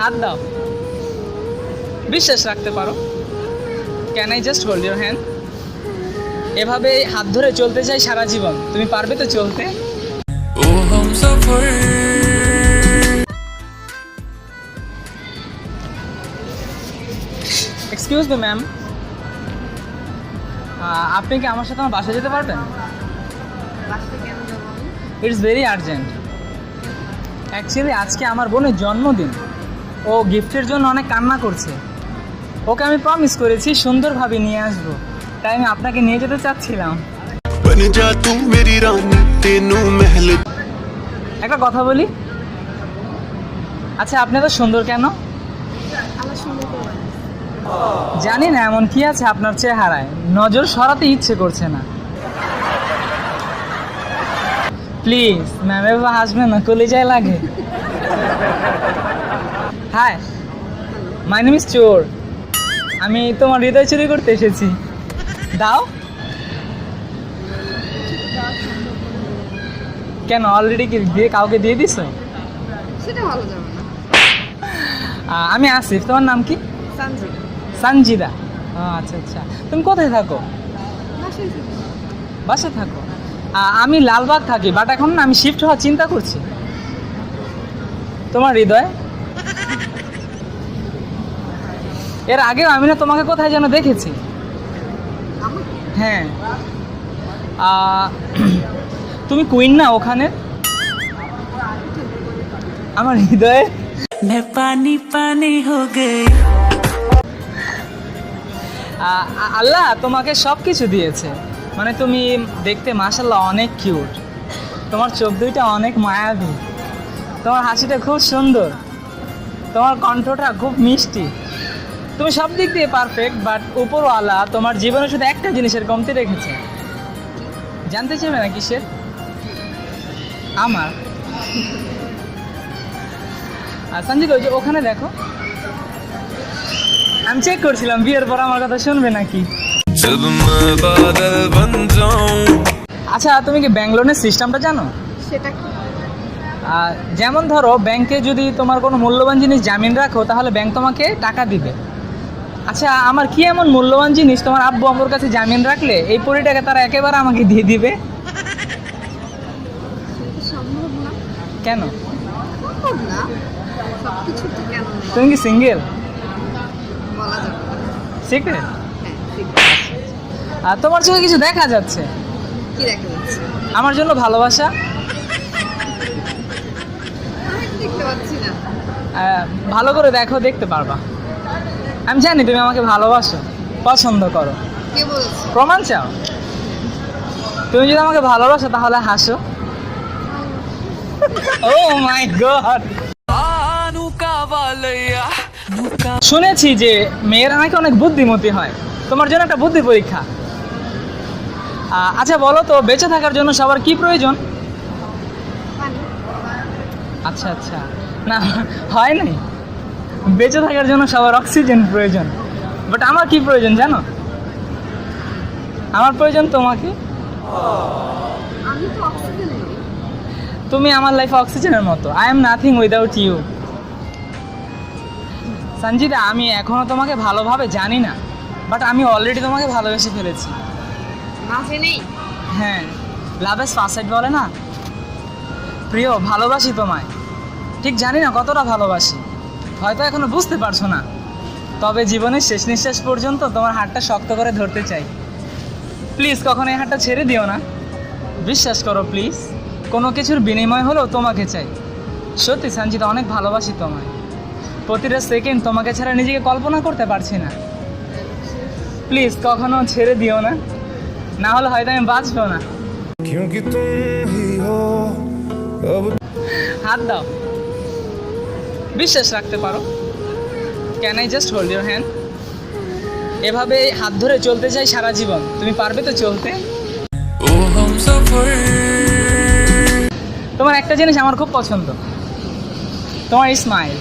হাত দাও। বিশ্বাস রাখতে পারো। Can I just hold your hand এভাবে হাত ধরে চলতে চাই সারা জীবন। তুমি পারবে তো চলতে? এক্সকিউজ মি ম্যাম আপনি কি আমার সাথে আমার বাসায় যেতে পারবেন? ইটস ভেরি আর্জেন্ট অ্যাকচুয়ালি আজকে আমার বোনের জন্মদিন। ও গিফটের জন্য অনেক কান্না করছে। ওকে আমি প্রমিস করেছি সুন্দরভাবে নিয়ে আসব। তাই আমি আপনাকে নিয়ে যেতে চাচ্ছিলাম। একটা কথা বলি? আচ্ছা আপনি তো সুন্দর কেন? জানি না এমন কি আছে আপনার চেহারায়। নজর সরাতে ইচ্ছে করছে না। প্লিজ ম্যাম এবার হাসবে না কলেজায় লাগে। হাই মাই নেম ইজ চোর আমি তোমার হৃদয় চুরি করতে এসেছি। দাও। কেন অলরেডি কি দিয়ে কাউকে দিয়ে দিছো? সেটা ভালো যাবে না। আমি আসিফ তোমার নাম কি? সানজিদ। সঞ্জিদা ও, আচ্ছা আচ্ছা। তুমি কোথায় থাকো? বাসে থাকো। আমি লালবাগ থাকি বাট এখন না আমি শিফট হওয়ার চিন্তা করছি। তোমার হৃদয়? এর আগেও আমি না তোমাকে কোথায় যেন দেখেছি। হ্যাঁ। তুমি কুইন না ওখানে? আমার হৃদয়ে পানি পানি আল্লাহ তোমাকে সব কিছু দিয়েছে। মানে তুমি দেখতে মাসাল্লাহ অনেক কিউট তোমার চোখ দুইটা অনেক মায়াবী। তোমার হাসিটা খুব সুন্দর। তোমার কণ্ঠটা খুব মিষ্টি। তুমি সব দিক দিয়ে পারফেক্ট বাট উপরওয়ালা তোমার জীবনে শুধু একটা জিনিসের কমতি রেখেছে। জানতে চাইবে না কিসের? আমার। আর সঞ্জিত ওই যে ওখানে দেখো। আমি চেক করছিলাম বিয়ের পর আমার কথা শুনবে নাকি? আচ্ছা তুমি কি ব্যাঙ্ক লোনের সিস্টেমটা জানো? সেটা কি? যেমন ধরো ব্যাংকে যদি তোমার কোনো মূল্যবান জিনিস জামিন রাখো তাহলে ব্যাংক তোমাকে টাকা দিবে। আচ্ছা আমার কি এমন মূল্যবান জিনিস? তোমার আব্বু আম্মুর কাছে জামিন রাখলে এই কোটি টাকা তারা একেবারে আমাকে দিয়ে দিবে? কেন? তুমি কি সিঙ্গেল? সিক্রেট? আর তোমার চোখে কিছু দেখা যাচ্ছে? কি দেখা যাচ্ছে আমার জন্য ভালোবাসা? দেখতে পাচ্ছি না। ভালো করে দেখো দেখতে পারবা। আমি জানি তুমি আমাকে ভালোবাসো পছন্দ করো। প্রমাণ চাও? তুমি যদি আমাকে ভালোবাসো তাহলে হাসো। ও। oh মাই গড শুনেছি যে মেয়েরা নাকি অনেক বুদ্ধিমতী হয়। তোমার জন্য একটা বুদ্ধি পরীক্ষা। আচ্ছা বলো তো বেঁচে থাকার জন্য সবার কি প্রয়োজন? আচ্ছা আচ্ছা। না হয় নাই? বেঁচে থাকার জন্য সবার অক্সিজেন প্রয়োজন। বাট আমার কি প্রয়োজন জানো? আমার প্রয়োজন তোমাকে। তুমি আমার লাইফে অক্সিজেনের মতো। I am nothing without you Sanjita আমি এখনও তোমাকে ভালোভাবে জানি না। বাট আমি অলরেডি তোমাকে ভালোবেসে ফেলেছি। হ্যাঁ লাভ এস ফার্স্ট বলে না? প্রিয় ভালোবাসি তোমায়। ঠিক জানি না কতটা ভালোবাসি। হয়তো এখনও বুঝতে পারছ না। তবে জীবনের শেষ নিঃশ্বাস পর্যন্ত তোমার হাতটা শক্ত করে ধরতে চাই। প্লিজ কখনো এই হাতটা ছেড়ে দিও না। বিশ্বাস করো প্লিজ। কোনো কিছুর বিনিময় হলেও তোমাকে চাই। সত্যি সঞ্জিতা অনেক ভালোবাসি তোমায়। প্রতিটা সেকেন্ড তোমাকে ছাড়া নিজেকে কল্পনা করতে পারছি না। প্লিজ কখনো ছেড়ে দিও না। না হলে হয়তো আমি বাঁচবো না। হাত দাও। বিশ্বাস রাখতে পারো। Can I just hold your hand এভাবে হাত ধরে চলতে চাই সারা জীবন। তুমি পারবে তো চলতে? তোমার একটা জিনিস আমার খুব পছন্দ। তোমার স্মাইল